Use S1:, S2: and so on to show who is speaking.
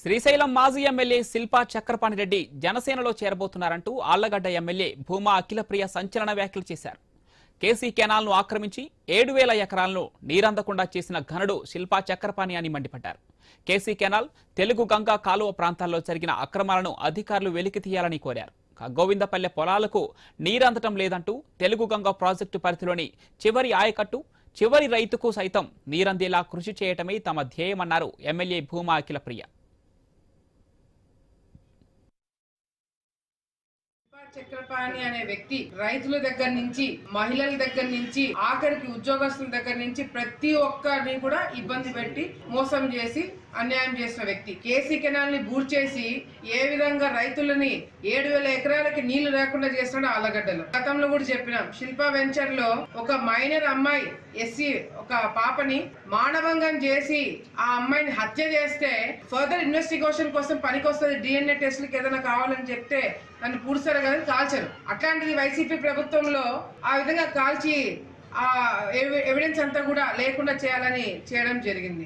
S1: శ్రీశైలం మాజీ ఎమ్మెల్యే శిల్పా చక్రపాణి రెడ్డి జనసేనలో చేరబోతున్నారంటూ ఆళ్ళగడ్డ ఎమ్మెల్యే భూమా అఖిలప్రియ సంచలన వ్యాఖ్యలు చేశారు. కేసీ కెనాల్ను ఆక్రమించి ఏడు వేల ఎకరాలను నీరందకుండా చేసిన ఘనుడు శిల్పా చక్రపాణి అని మండిపడ్డారు. కేసీ కెనాల్ తెలుగు గంగా కాలువ ప్రాంతాల్లో జరిగిన అక్రమాలను అధికారులు వెలికి తీయాలని కోరారు. గోవిందపల్లె పొలాలకు నీరందటం లేదంటూ తెలుగు గంగా ప్రాజెక్టు పరిధిలోని చివరి ఆయకట్టు చివరి రైతుకు సైతం నీరందేలా కృషి చేయటమే తమ ధ్యేయమన్నారు ఎమ్మెల్యే భూమా అఖిలప్రియ.
S2: చక్రపాణి అనే వ్యక్తి రైతుల దగ్గర నుంచి మహిళల దగ్గర నుంచి ఆఖరికి ఉద్యోగస్తుల దగ్గర నుంచి ప్రతి ఒక్కరిని కూడా ఇబ్బంది పెట్టి మోసం చేసి అన్యాయం చేసిన వ్యక్తి. కేసీ కెనాల్ని చేసి ఏ విధంగా రైతులని ఏడు వేల ఎకరాలకి నీళ్ళు లేకుండా చేస్తున్నాడు ఆలగడ్డలో గతంలో కూడా చెప్పినాం శిల్పా వెంచర్లో ఒక మైనర్ అమ్మాయి ఎస్సీ ఒక పాపని మానభంగం చేసి ఆ అమ్మాయిని హత్య చేస్తే ఫర్దర్ ఇన్వెస్టిగేషన్ కోసం పనికొస్తుంది డిఎన్ఏ టెస్ట్లకి ఏదైనా కావాలని చెప్తే దాన్ని పూడుస్తారు కదా కాల్చారు. అట్లాంటిది వైసీపీ ప్రభుత్వంలో ఆ విధంగా కాల్చి ఆ ఎవిడెన్స్ అంతా కూడా లేకుండా చేయాలని చేయడం జరిగింది.